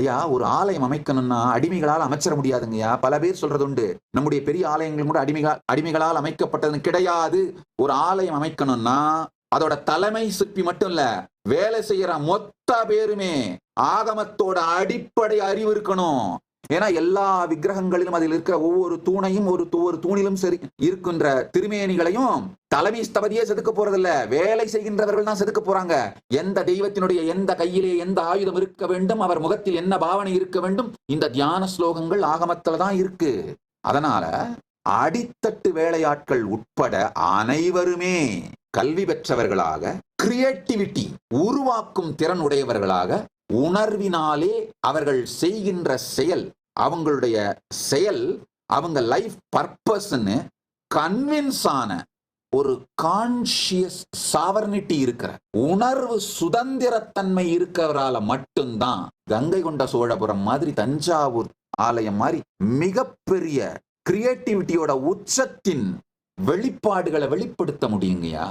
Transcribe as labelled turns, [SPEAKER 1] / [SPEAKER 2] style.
[SPEAKER 1] ஐயா ஒரு ஆலயம் அமைக்கணும்னா அடிமைகளால் அமைச்சிட முடியாதுங்கய்யா. பல பேர் சொல்றது உண்டு. நம்முடைய பெரிய ஆலயங்கள் கூட அடிமைகள் அடிமைகளால் அமைக்கப்பட்டது கிடையாது. ஒரு ஆலயம் அமைக்கணும்னா அதோட தலைமை சிற்பி மட்டும் இல்ல வேலை செய்யற மொத்த பேருமே ஆகமத்தோட அடிப்படை அறிவு இருக்கணும். ஏன்னா எல்லா விக்கிரகங்களிலும் அதில் இருக்கிற ஒவ்வொரு தூணையும் ஒரு ஒவ்வொரு ஒரு தூணிலும் சரி இருக்கின்ற திருமேனிகளையும் தலைமை ஸ்தபதியே செதுக்க போறதில்ல. வேலை செய்கின்றவர்கள் தான் செதுக்க போறாங்க. எந்த தெய்வத்தினுடைய எந்த கையிலே எந்த ஆயுதம் இருக்க வேண்டும் அவர் முகத்தில் என்ன பாவனை இருக்க வேண்டும் இந்த தியான ஸ்லோகங்கள் ஆகமத்துல தான் இருக்கு. அதனால அடித்தட்டு வேலையாட்கள் உட்பட அனைவருமே கல்வி பெற்றவர்களாக கிரியேட்டிவிட்டி உருவாக்கும் திறன் உடையவர்களாக உணர்வினாலே அவர்கள் செய்கின்ற செயல் அவங்களுடைய செயல் அவங்க லைஃப் பர்பஸ்ன்னு கன்வின்ஸ் ஆன ஒரு கான்சியஸ் சாவர்னிட்டி இருக்கிற உணர்வு சுதந்திரத்தன்மை இருக்கிறவரால மட்டும்தான் கங்கை கொண்ட சோழபுரம் மாதிரி தஞ்சாவூர் ஆலயம் மாதிரி மிகப்பெரிய கிரியேட்டிவிட்டியோட உச்சத்தின் வெளிப்பாடுகளை வெளிப்படுத்த முடியுங்கய்யா?